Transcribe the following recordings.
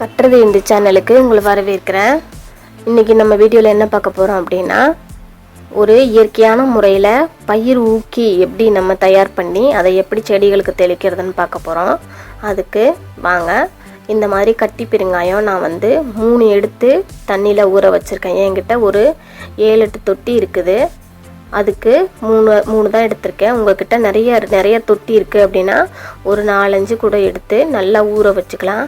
கட்டுறது இந்த சேனலுக்கு உங்களை வரவேற்கிறேன். இன்றைக்கி நம்ம வீடியோவில் என்ன பார்க்க போகிறோம் அப்படின்னா ஒரு இயற்கையான முறையில் பயிர் ஊக்கி எப்படி நம்ம தயார் பண்ணி அதை எப்படி செடிகளுக்கு தெளிக்கிறதுன்னு பார்க்க போகிறோம் அதுக்கு வாங்க இந்த மாதிரி கட்டி பெருங்காயம் நான் வந்து மூணு எடுத்து தண்ணியில் ஊற வச்சுருக்கேன். என்கிட்ட ஒரு ஏழு எட்டு தொட்டி இருக்குது. அதுக்கு மூணு மூணு தான் எடுத்திருக்கேன். உங்ககிட்ட நிறைய நிறைய தொட்டி இருக்குது அப்படின்னா ஒரு நாலஞ்சு கூட எடுத்து நல்லா ஊற வச்சுக்கலாம்.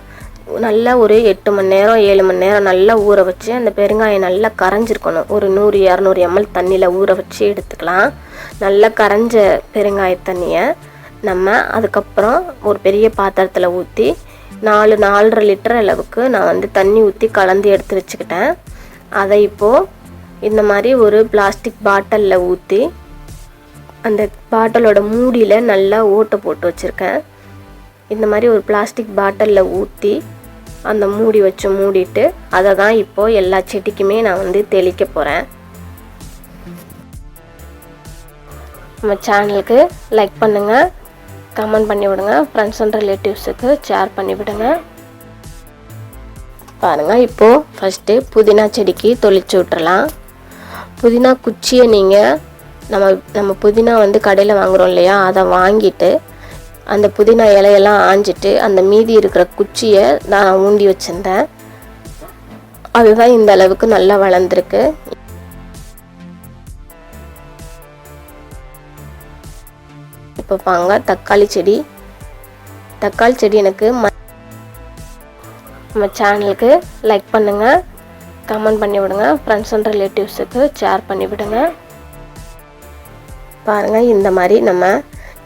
நல்லா ஒரு எட்டு மணி நேரம் ஏழு மணி நேரம் நல்லா ஊற வச்சு அந்த பெருங்காயம் நல்லா கரைஞ்சிருக்கணும். ஒரு நூறு இரநூறு எம்எல் தண்ணியில் ஊற வச்சு எடுத்துக்கலாம். நல்லா கரைஞ்ச பெருங்காய தண்ணியை நம்ம அதுக்கப்புறம் ஒரு பெரிய பாத்திரத்தில் ஊற்றி நாலு நாலரை லிட்டர் அளவுக்கு நான் வந்து தண்ணி ஊற்றி கலந்து எடுத்து வச்சுக்கிட்டேன். அதை இப்போது இந்த மாதிரி ஒரு பிளாஸ்டிக் பாட்டிலில் ஊற்றி அந்த பாட்டிலோட மூடியில் நல்லா ஓட்டை போட்டு வச்சுருக்கேன். இந்த மாதிரி ஒரு பிளாஸ்டிக் பாட்டிலில் ஊற்றி அந்த மூடி வச்சு மூடிட்டு அதை தான் இப்போது எல்லா செடிக்குமே நான் வந்து தெளிக்க போகிறேன் நம்ம சேனலுக்கு லைக் பண்ணுங்கள் கமெண்ட் பண்ணி விடுங்க ஃப்ரெண்ட்ஸ் அண்ட் ரிலேட்டிவ்ஸுக்கு ஷேர் பண்ணி விடுங்க. பாருங்கள் இப்போது ஃபஸ்ட்டு புதினா செடிக்கு தொளிச்சு விட்டுறலாம். புதினா குச்சியை நீங்கள் நம்ம நம்ம புதினா வந்து கடையில் வாங்குகிறோம் இல்லையா அதை வாங்கிட்டு அந்த புதினா இலையெல்லாம் ஆஞ்சிட்டு அந்த மீதி இருக்கிற குச்சியை நான் ஊண்டி வச்சுருந்தேன். அதுதான் இந்த அளவுக்கு நல்லா வளர்ந்துருக்கு. இப்போ பாங்க தக்காளி செடி. தக்காளி செடி எனக்கு ம நம்ம சேனலுக்கு லைக் பண்ணுங்கள் கமெண்ட் பண்ணி விடுங்க ஃப்ரெண்ட்ஸ் அண்ட் ரிலேட்டிவ்ஸுக்கு ஷேர் பண்ணி விடுங்க. பாருங்கள் இந்த மாதிரி நம்ம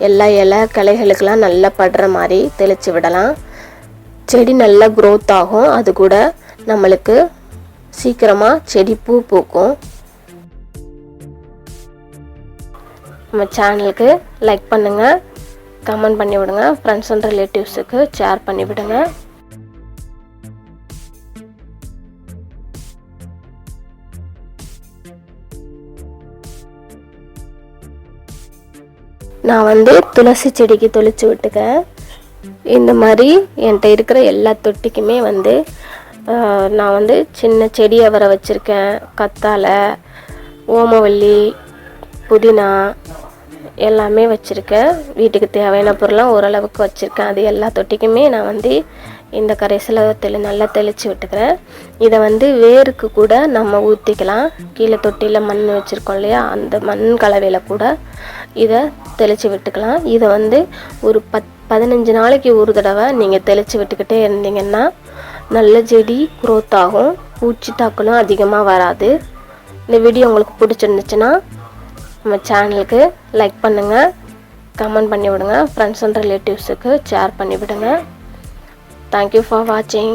எல்லா இலை கிளைகளுக்கெல்லாம் நல்லா படுற மாதிரி தெளித்து விடலாம். செடி நல்லா க்ரோத் ஆகும். அது கூட நம்மளுக்கு சீக்கிரமாக செடி பூ பூக்கும். நம்ம சேனலுக்கு லைக் பண்ணுங்கள் கமெண்ட் பண்ணி விடுங்க. ஃப்ரெண்ட்ஸ் அண்ட் ரிலேட்டிவ்ஸுக்கு ஷேர் பண்ணி விடுங்க. நான் வந்து துளசி செடிக்கு தொளிச்சு விட்டுக்கேன் இந்த மாதிரி என்கிட்ட இருக்கிற எல்லா தொட்டிக்குமே வந்து நான் வந்து சின்ன செடியை வர வச்சுருக்கேன். கத்தாழை ஓமவல்லி புதினா எல்லாமே வச்சுருக்கேன். வீட்டுக்கு தேவையான பொருளாம் ஓரளவுக்கு வச்சுருக்கேன். அது எல்லா தொட்டிக்குமே நான் வந்து இந்த கரைசலை தெளி நல்லா தெளித்து விட்டுக்கிறேன். இதை வந்து வேருக்கு கூட நம்ம ஊற்றிக்கலாம் கீழே தொட்டியில் மண் வச்சுருக்கோம் இல்லையா? அந்த மண் கலவையில் கூட இதை தெளித்து விட்டுக்கலாம். இதை வந்து ஒரு பத் பதினஞ்சு நாளைக்கு ஒரு தடவை நீங்கள் தெளித்து விட்டுக்கிட்டே இருந்தீங்கன்னா நல்ல செடி குரோத் ஆகும். பூச்சி தாக்கலும் அதிகமாக வராது. இந்த வீடியோ உங்களுக்கு பிடிச்சிருந்துச்சுன்னா நம்ம சேனலுக்கு லைக் பண்ணுங்கள் கமெண்ட் பண்ணி விடுங்க ஃப்ரெண்ட்ஸ் அண்ட் ரிலேட்டிவ்ஸுக்கு ஷேர் பண்ணி விடுங்க. தேங்க்யூ ஃபார் வாட்சிங்